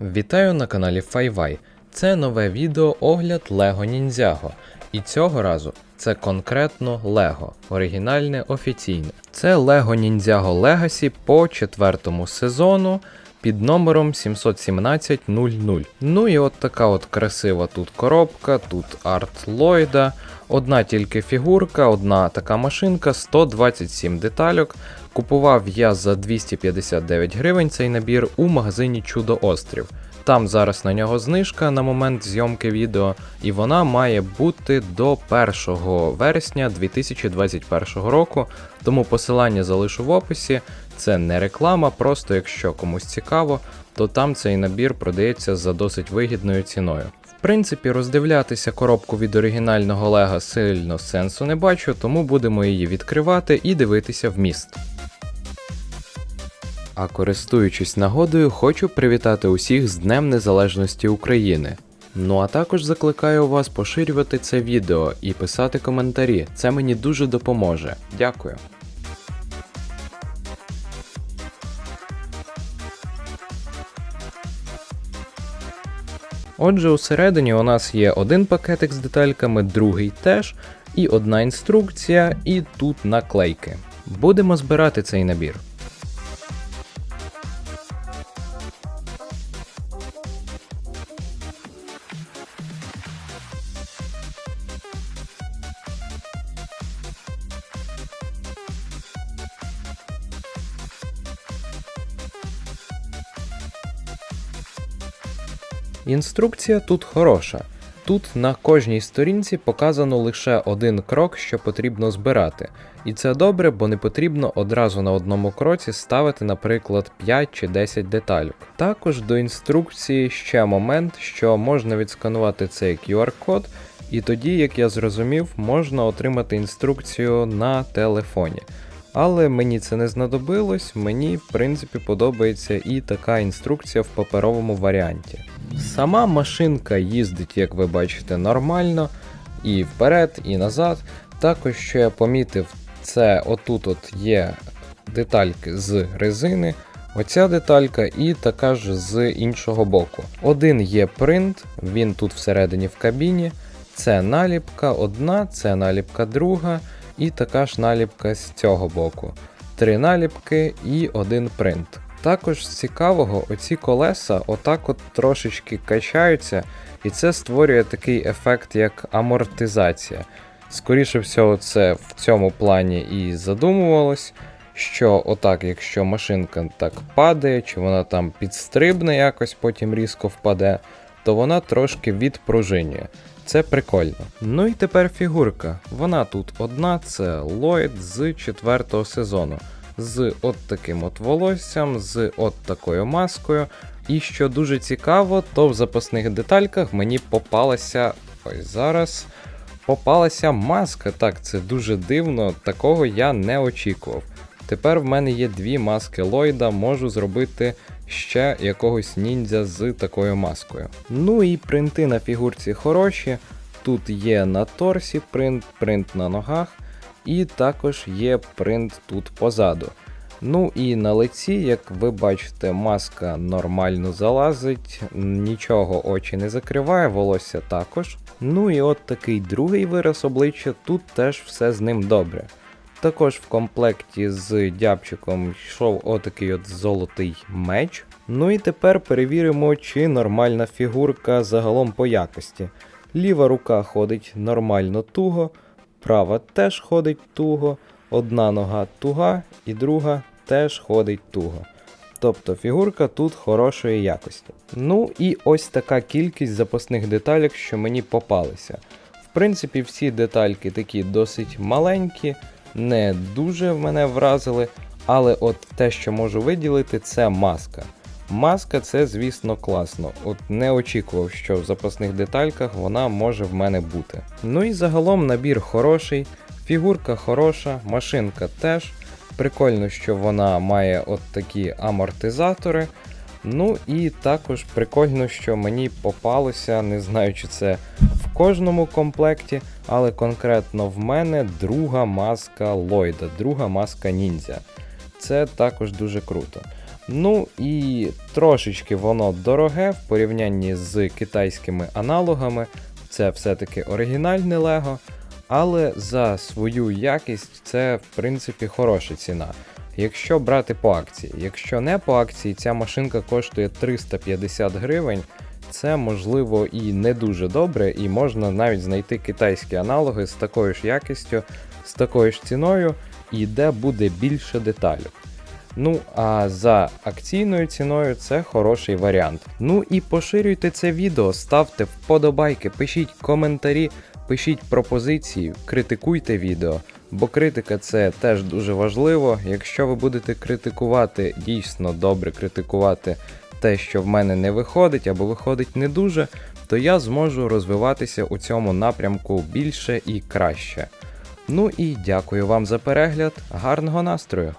Вітаю на каналі Файвай. Це нове відео огляд Lego Ninjago. І цього разу це конкретно Lego, оригінальне офіційне. Це Lego Ninjago Legacy по четвертому сезону під номером 717.00. Ну і от така от красива тут коробка, тут арт Ллойда, одна тільки фігурка, одна така машинка, 127 детальок. Купував я за 259 гривень цей набір у магазині Чудо Острів. Там зараз на нього знижка на момент зйомки відео, і вона має бути до 1 вересня 2021 року. Тому посилання залишу в описі. Це не реклама, просто якщо комусь цікаво, то там цей набір продається за досить вигідною ціною. В принципі, роздивлятися коробку від оригінального Лего сильно сенсу не бачу, тому будемо її відкривати і дивитися вміст. А користуючись нагодою, хочу привітати усіх з Днем Незалежності України. Ну а також закликаю вас поширювати це відео і писати коментарі. Це мені дуже допоможе. Дякую. Отже, усередині у нас є один пакетик з детальками, другий теж, і одна інструкція, і тут наклейки. Будемо збирати цей набір. Інструкція тут хороша. Тут на кожній сторінці показано лише один крок, що потрібно збирати. І це добре, бо не потрібно одразу на одному кроці ставити, наприклад, 5 чи 10 деталюк. Також до інструкції ще момент, що можна відсканувати цей QR-код, і тоді, як я зрозумів, можна отримати інструкцію на телефоні. Але мені це не знадобилось, мені в принципі подобається і така інструкція в паперовому варіанті. Сама машинка їздить, як ви бачите, нормально, і вперед, і назад. Також, що я помітив, це отут от є детальки з резини, оця деталька і така ж з іншого боку. Один є принт, він тут всередині в кабіні. Це наліпка одна, це наліпка друга, і така ж наліпка з цього боку. Три наліпки і один принт. Також з цікавого, оці колеса отак от трошечки качаються, і це створює такий ефект, як амортизація. Скоріше всього, це в цьому плані і задумувалось, що отак, якщо машинка так падає, чи вона там підстрибне якось, потім різко впаде, то вона трошки відпружинює. Це прикольно. Ну і тепер фігурка. Вона тут одна, це Ллойд з четвертого сезону з от таким от волоссям, з от такою маскою. І що дуже цікаво, то в запасних детальках мені попалася. Ось зараз. Попалася маска. Так, це дуже дивно, такого я не очікував. Тепер в мене є дві маски Ллойда, можу зробити ще якогось ніндзя з такою маскою. Ну і принти на фігурці хороші. Тут є на торсі принт, принт на ногах і також є принт тут позаду. Ну і на лиці, як ви бачите, маска нормально залазить, нічого очі не закриває, волосся також. Ну і от такий другий вираз обличчя, тут теж все з ним добре. Також в комплекті з дябчиком йшов отакий от золотий меч. Ну і тепер перевіримо, чи нормальна фігурка загалом по якості. Ліва рука ходить нормально туго. Права теж ходить туго, одна нога туга і друга теж ходить туго. Тобто фігурка тут хорошої якості. Ну і ось така кількість запасних деталек, що мені попалися. В принципі, всі детальки такі досить маленькі, не дуже мене вразили, але от те, що можу виділити, це маска. Маска це, звісно, класно. От не очікував, що в запасних детальках вона може в мене бути. Ну і загалом набір хороший, фігурка хороша, машинка теж. Прикольно, що вона має от такі амортизатори. Ну і також прикольно, що мені попалося, не знаю, чи це в кожному комплекті, але конкретно в мене друга маска Ллойда, друга маска ніндзя. Це також дуже круто. Ну і трошечки воно дороге в порівнянні з китайськими аналогами. Це все-таки оригінальне Лего, але за свою якість це в принципі хороша ціна. Якщо брати по акції, якщо не по акції, ця машинка коштує 350 гривень. Це можливо і не дуже добре, і можна навіть знайти китайські аналоги з такою ж якістю, з такою ж ціною, і де буде більше деталей. Ну а за акційною ціною це хороший варіант. Ну і поширюйте це відео, ставте вподобайки, пишіть коментарі, пишіть пропозиції, критикуйте відео, бо критика це теж дуже важливо. Якщо ви будете критикувати, дійсно добре критикувати те, що в мене не виходить або виходить не дуже, то я зможу розвиватися у цьому напрямку більше і краще. Ну і дякую вам за перегляд, гарного настрою!